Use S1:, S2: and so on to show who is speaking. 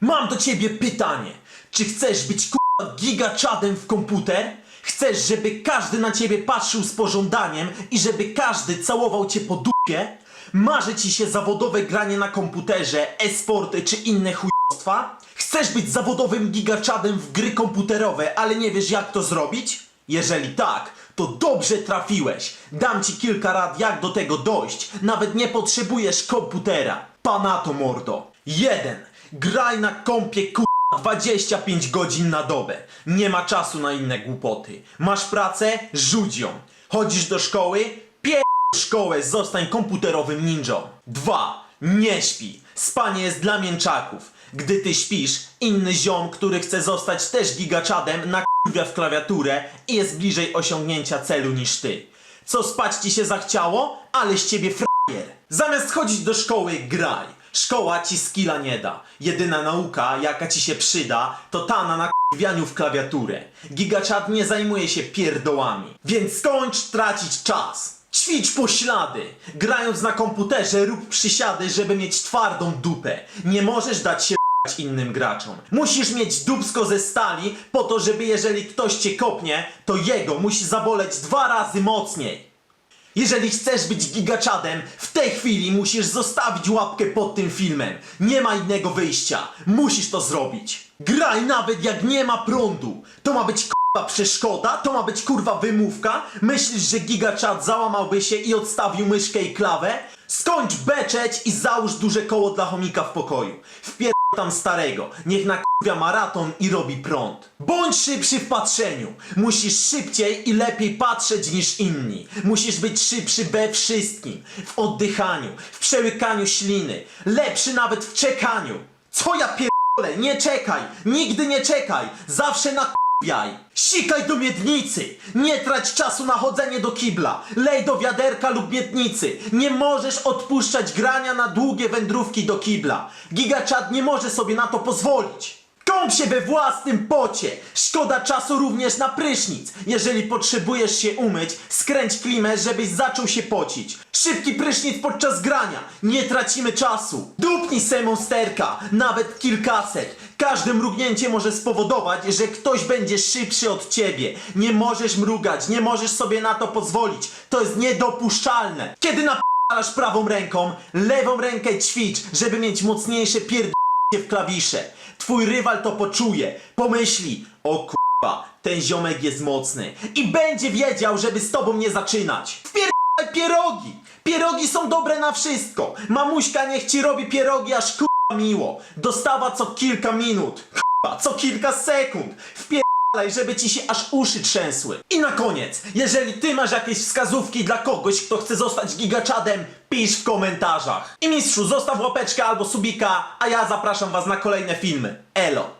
S1: Mam do ciebie pytanie. Czy chcesz być k***a gigaczadem w komputer? Chcesz, żeby każdy na ciebie patrzył z pożądaniem i żeby każdy całował cię po dupie? Marzy ci się zawodowe granie na komputerze, e-sporty czy inne chujostwa? Chcesz być zawodowym gigaczadem w gry komputerowe, ale nie wiesz jak to zrobić? Jeżeli tak, to dobrze trafiłeś. Dam ci kilka rad, jak do tego dojść. Nawet nie potrzebujesz komputera. Panato mordo. 1. Graj na kompie ku... 25 godzin na dobę. Nie ma czasu na inne głupoty. Masz pracę? Rzuć ją. Chodzisz do szkoły? Pier... szkołę, zostań komputerowym ninją. 2. Nie śpi. Spanie jest dla mięczaków. Gdy ty śpisz, inny ziom, który chce zostać też gigaczadem, nakurwia w klawiaturę i jest bliżej osiągnięcia celu niż ty. Co spać ci się zachciało? Ale z ciebie frajer. Zamiast chodzić do szkoły, graj. Szkoła ci skilla nie da. Jedyna nauka, jaka ci się przyda, to ta na nakurwianiu w klawiaturę. Gigaczad nie zajmuje się pierdołami. Więc skończ tracić czas. Ćwicz poślady. Grając na komputerze rób przysiady, żeby mieć twardą dupę. Nie możesz dać się innym graczom. Musisz mieć dubsko ze stali po to, żeby jeżeli ktoś cię kopnie, to jego musi zaboleć dwa razy mocniej. Jeżeli chcesz być gigaczadem, w tej chwili musisz zostawić łapkę pod tym filmem. Nie ma innego wyjścia. Musisz to zrobić. Graj nawet jak nie ma prądu. To ma być kurwa przeszkoda, to ma być kurwa wymówka. Myślisz, że gigaczad załamałby się i odstawił myszkę i klawę? Skończ beczeć i załóż duże koło dla chomika w pokoju. Wpier tam starego. Niech nakurwia maraton i robi prąd. Bądź szybszy w patrzeniu. Musisz szybciej i lepiej patrzeć niż inni. Musisz być szybszy we wszystkim. W oddychaniu, w przełykaniu śliny. Lepszy nawet w czekaniu. Co ja pierdolę? Nie czekaj. Nigdy nie czekaj. Zawsze na Jaj. Sikaj do miednicy! Nie trać czasu na chodzenie do kibla! Lej do wiaderka lub miednicy! Nie możesz odpuszczać grania na długie wędrówki do kibla! Gigaczad nie może sobie na to pozwolić! Kąp się we własnym pocie! Szkoda czasu również na prysznic! Jeżeli potrzebujesz się umyć, skręć klimę, żebyś zaczął się pocić! Szybki prysznic podczas grania! Nie tracimy czasu! Dupnij se monsterka! Nawet kilkaset! Każde mrugnięcie może spowodować, że ktoś będzie szybszy od ciebie. Nie możesz mrugać, nie możesz sobie na to pozwolić. To jest niedopuszczalne. Kiedy napalasz prawą ręką, lewą rękę ćwicz, żeby mieć mocniejsze pierdolenie w klawisze. Twój rywal to poczuje, pomyśli, o kurwa, ten ziomek jest mocny i będzie wiedział, żeby z tobą nie zaczynać. Wpierdolaj pierogi! Pierogi są dobre na wszystko. Mamuśka niech ci robi pierogi aż kurwa miło. Dostawa co kilka minut. Kurwa, co kilka sekund. Żeby ci się aż uszy trzęsły. I na koniec, jeżeli ty masz jakieś wskazówki dla kogoś, kto chce zostać gigaczadem, pisz w komentarzach. I mistrzu, zostaw łapeczkę albo subika, a ja zapraszam was na kolejne filmy. Elo!